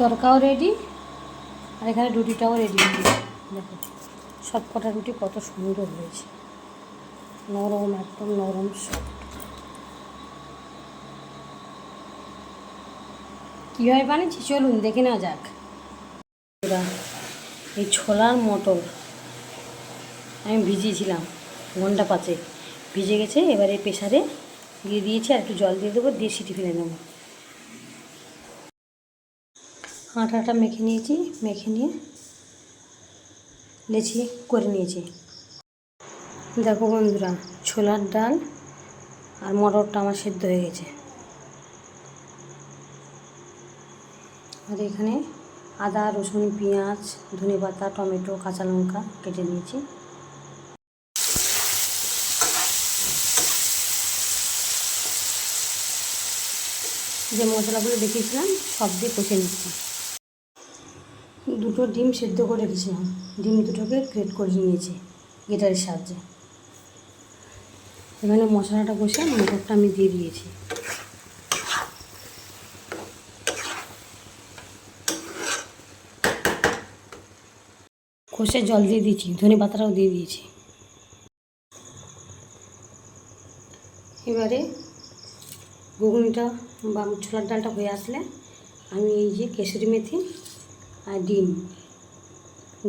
তরকাও ready আর এখানে রুটিটাও ready দেখো, সব কটা রুটি কত সুন্দর হয়েছে। নরম, একদম নরম সফট কীভাবে বানিয়েছি? চলুন, দেখে নেওয়া যাক। এই ছোলার মটর আমি ভিজিয়েছিলাম, ঘণ্টা পাঁচে ভিজে গেছে, এবারে প্রেশারে দিয়ে দিয়েছি, আর একটু জল দিয়ে দেবো, দিয়ে সিটি ফেলে নেব আটাটা মেখে নিয়েছি, মেখে নিয়ে লেচি করে নিয়েছি। দেখো বন্ধুরা, ছোলার ডাল আর মটরটা আমার সেদ্ধ হয়ে গেছে। আর এখানে আদা, রসুন, পেঁয়াজ, ধনে পাতা, টমেটো, কাঁচা লঙ্কা কেটে নিয়েছি। যে মশলাগুলো দেখিয়েছিলাম, সব দিয়ে কষে নিচ্ছি। দুটো ডিম সেদ্ধ করে রেখেছিলাম। ডিম দুটোকে গ্রেট করে নিয়েছি, গেটারের সাহায্যে। এখানে মশলাটা কষে মটরটা আমি দিয়ে দিয়েছি। কষে জল দিয়ে দিয়েছি, ধনে পাতাটাও দিয়ে দিয়েছি। এবারে ঘুগনিটা বা ছোলার ডালটা হয়ে আসলে আমি এই যে কেশরি মেথি আর ডিম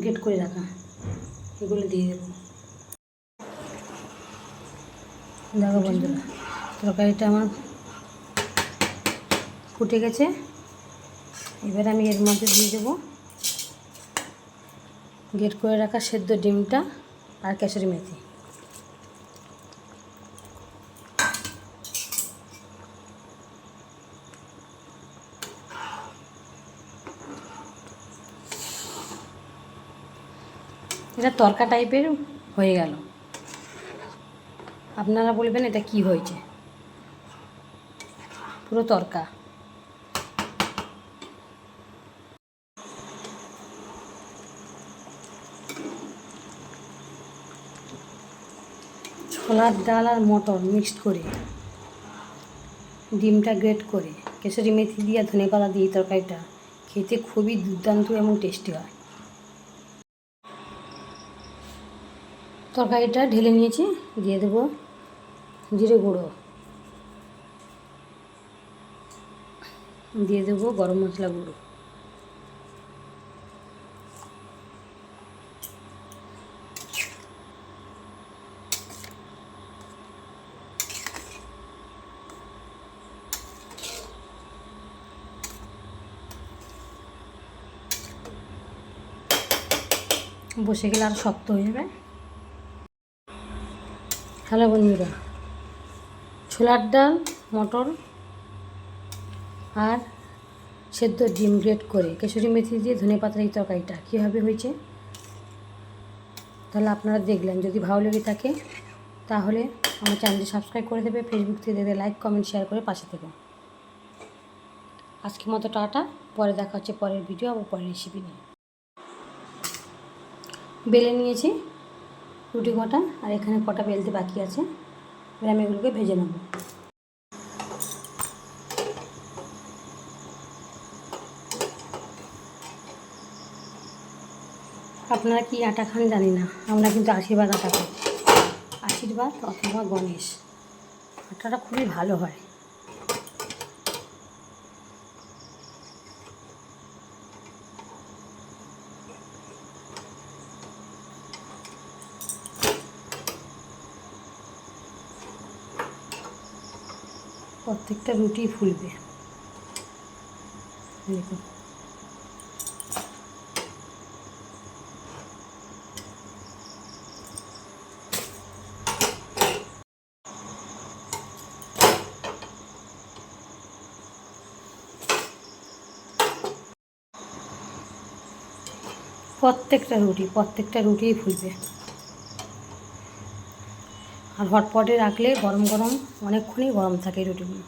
গ্রেট করে রাখা। এগুলো দিয়ে দেবো। দেখো বন্ধুরা, তরকারিটা আমার ফুটে গেছে। এবার আমি এর মধ্যে দিয়ে দেবো গ্রেট করে রাখা সেদ্ধ ডিমটা আর কেশরি মেথি। এটা তরকা টাইপের হয়ে গেল। আপনারা বলবেন এটা কি হয়েছে? পুরো তরকা। ছোলার ডাল আর মটর মিক্সড করে ডিমটা গ্রেট করে, কেশরি মেথি দিয়ে ধনে পাতা দিয়ে তরকারিটা খেতে খুবই দুর্দান্ত এবং টেস্টি হয়। তরকারিটা ঢেলে নিয়েছি, দিয়ে দেবো জিরে গুঁড়ো। দিয়ে দেবো গরম মশলা গুঁড়ো। বসে গেলে আরও শক্ত হয়ে যাবে। হ্যালো বন্ধুরা, ছোলার ডাল, মটর আর সেদ্ধ ডিম গ্রেট করে কেশরি মেথি দিয়ে ধনে পাতার এই তরকারিটা কীভাবে হয়েছে তাহলে আপনারা দেখলেন। যদি ভালো লেগে থাকে তাহলে আমার চ্যানেলটি সাবস্ক্রাইব করে দেবে ফেসবুক থেকে দেবে লাইক, কমেন্ট শেয়ার করে পাশে থেকে। আজকের মতো টাটা, পরে দেখা হচ্ছে পরের ভিডিও আবার পরের রেসিপি নিয়ে। বেলে নিয়েছি রুটি কটা আর এখানে কটা বেলতে বাকি আছে, এবার আমি এগুলোকে ভেজে নেব। আপনারা কি আটা খান জানি না, আমরা কিন্তু আশীর্বাদ আটা খাই। আশীর্বাদ অথবা গণেশ, আটাটা খুবই ভালো হয়। প্রত্যেকটা রুটি ফুলবে দেখুন প্রত্যেকটা রুটি প্রত্যেকটা রুটিই ফুলবে আর হটপটে রাখলে গরম গরম অনেকক্ষণই গরম থাকে রুটিগুলো।